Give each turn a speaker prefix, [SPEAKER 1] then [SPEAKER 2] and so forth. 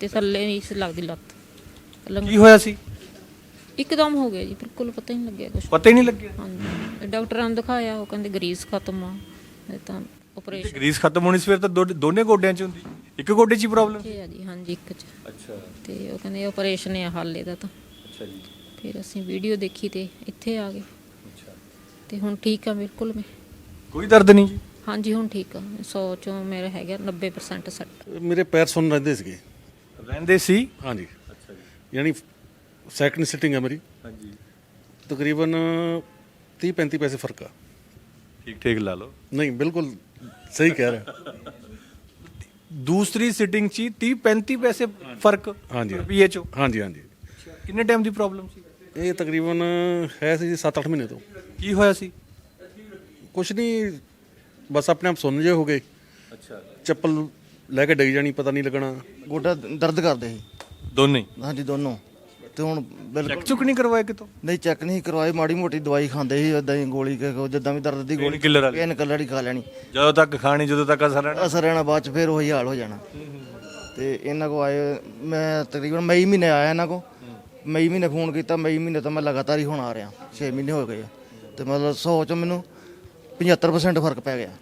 [SPEAKER 1] ਤੇ ਥੱਲੇ ਨਹੀਂ ਸੀ ਲੱਗਦੀ ਲੱਤ। ਲੰਗ-
[SPEAKER 2] ਕੀ ਹੋਇਆ ਸੀ?
[SPEAKER 1] ਇੱਕਦਮ ਹੋ ਗਿਆ ਜੀ ਬਿਲਕੁਲ ਪਤਾ ਹੀ ਨਹੀਂ ਲੱਗਿਆ ਕੁਝ
[SPEAKER 2] ਪਤਾ ਹੀ ਨਹੀਂ ਲੱਗਿਆ?
[SPEAKER 1] ਹਾਂਜੀ। ਡਾਕਟਰਾਂ ਨੂੰ ਦਿਖਾਇਆ ਉਹ ਕਹਿੰਦੇ ਗਰੀਸ ਖਤਮ ਆ ਇਹ ਤਾਂ ਆਪਰੇਸ਼ਨ
[SPEAKER 2] ਗਰੀਸ ਖਤਮ ਹੋਣੀ ਸੀ ਫਿਰ ਤਾਂ ਦੋ- ਦੋਨੇ ਗੋਡਿਆਂ 'ਚ ਹੁੰਦੀ। ਇੱਕ ਗੋਡੇ 'ਚ ਹੀ ਪ੍ਰੋਬਲਮ
[SPEAKER 1] ਆ ਜੀ ਹਾਂਜੀ ਇੱਕ ਚ।
[SPEAKER 2] ਅੱਛਾ।
[SPEAKER 1] ਤੇ ਉਹ ਕਹਿੰਦੇ ਆਪਰੇਸ਼ਨ ਆ ਹਾਲੇ ਦਾ ਤਾਂ।
[SPEAKER 2] ਅੱਛਾ ਜੀ।
[SPEAKER 1] ਫਿਰ ਅਸੀਂ ਵੀਡੀਓ ਦੇਖੀ ਤੇ ਇੱਥੇ ਆ ਗਏ।
[SPEAKER 2] ਅੱਛਾ।
[SPEAKER 1] ਤੇ ਹੁਣ ਠੀਕ ਆ ਬਿਲਕੁਲ ਮੈਂ।
[SPEAKER 2] ਕੋਈ ਦਰਦ ਨਹੀਂ ਜੀ?
[SPEAKER 1] ਹਾਂਜੀ ਹੁਣ ਠੀਕ ਆ। 100 ਚੋਂ ਮੇਰਾ ਹੈਗਾ 90% ਸੱਟ।
[SPEAKER 3] ਮੇਰੇ ਪੈਰ ਸੁੰਨ ਰਹਿੰਦੇ ਸੀਗੇ।
[SPEAKER 2] ਰਹਿੰਦੇ ਸੀ।
[SPEAKER 3] ਹਾਂਜੀ।
[SPEAKER 2] ਅੱਛਾ ਜੀ
[SPEAKER 3] ਯਾਨੀ ਸੈਕੰਡ ਸਿਟਿੰਗ ਹੈ ਮੇਰੀ।
[SPEAKER 2] ਹਾਂਜੀ।
[SPEAKER 3] ਤਕਰੀਬਨ 30 35 ਪੈਸੇ ਫ਼ਰਕ ਆ।
[SPEAKER 2] ਠੀਕ ਠੀਕ ਲਾ ਲਓ।
[SPEAKER 3] ਨਹੀਂ ਬਿਲਕੁਲ ਸਹੀ ਕਹਿ ਰਿਹਾ।
[SPEAKER 2] ਦੂਸਰੀ ਸਿਟਿੰਗ 'ਚ 30 35 ਪੈਸੇ ਫ਼ਰਕ
[SPEAKER 3] ਹਾਂਜੀ।
[SPEAKER 2] ਰੁਪਈਏ 'ਚੋਂ।
[SPEAKER 3] ਹਾਂਜੀ ਹਾਂਜੀ।
[SPEAKER 2] ਕਿੰਨੇ ਟਾਈਮ ਦੀ ਪ੍ਰੋਬਲਮ ਸੀ?
[SPEAKER 3] ਇਹ ਤਕਰੀਬਨ ਹੈ ਸੀ 7-8 ਮਹੀਨੇ ਤੋਂ।
[SPEAKER 2] ਕੀ ਹੋਇਆ ਸੀ?
[SPEAKER 3] ਕੁਛ ਨਹੀਂ ਬਸ ਆਪਣੇ ਆਪ ਸੁੰਨ ਜੇ ਹੋ ਗਏ।
[SPEAKER 2] ਅੱਛਾ।
[SPEAKER 3] ਚੱਪਲ ਲੈ ਕੇ ਡਿੱਗ ਜਾਣੀ ਪਤਾ ਨਹੀਂ ਲੱਗਣਾ।
[SPEAKER 4] ਗੋਡਾ ਦਰਦ ਕਰਦੇ ਸੀ।
[SPEAKER 2] ਦੋਨੇ ਹੀ?
[SPEAKER 4] ਹਾਂਜੀ ਦੋਨੋਂ। ਤੇ ਹੁਣ ਬਿਲਕੁਲ
[SPEAKER 2] ਚੈੱਕ ਚੁੱਕ ਨਹੀਂ ਕਰਵਾਇਆ ਕਿਤੋਂ?
[SPEAKER 4] ਨਹੀਂ ਚੈੱਕ ਨਹੀਂ ਕਰਵਾਏ ਮਾੜੀ ਮੋਟੀ ਦਵਾਈ ਖਾਂਦੇ ਸੀ ਉਦਾਂ ਹੀ ਗੋਲੀ ਕਿ ਜਿੱਦਾਂ ਵੀ ਦਰਦ ਦੀ ਗੋਲੀ
[SPEAKER 2] ਕਿਲਰ ਵਾਲੀ।
[SPEAKER 4] ਪੇਨ ਕਲਰ ਹੀ ਖਾ ਲੈਣੀ।
[SPEAKER 2] ਜਦੋਂ ਤੱਕ ਖਾਣੀ ਜਦੋਂ ਤੱਕ ਅਸਰ ਰਹਿਣਾ।
[SPEAKER 4] ਅਸਰ ਰਹਿਣਾ ਬਾਅਦ ਚ ਫਿਰ ਉਹੀ ਹਾਲ ਹੋ ਜਾਣਾ। ਤੇ ਇਹਨਾਂ ਕੋ ਆਏ ਮੈਂ ਤਕਰੀਬਨ ਮਈ ਮਹੀਨੇ ਆਇਆ ਇਹਨਾਂ ਕੋ ਮਈ ਮਹੀਨੇ ਫੋਨ ਕੀਤਾ ਮਈ ਮਹੀਨੇ ਤੋਂ ਮੈਂ ਲਗਾਤਾਰ ਹੀ ਹੁਣ ਆ ਰਿਹਾ। 6 ਮਹੀਨੇ ਹੋ ਗਏ ਆ। ਤੇ ਮਤਲਬ 100 ਚ ਮੈਨੂੰ 75% ਫ਼ਰਕ ਪੈ ਗਿਆ।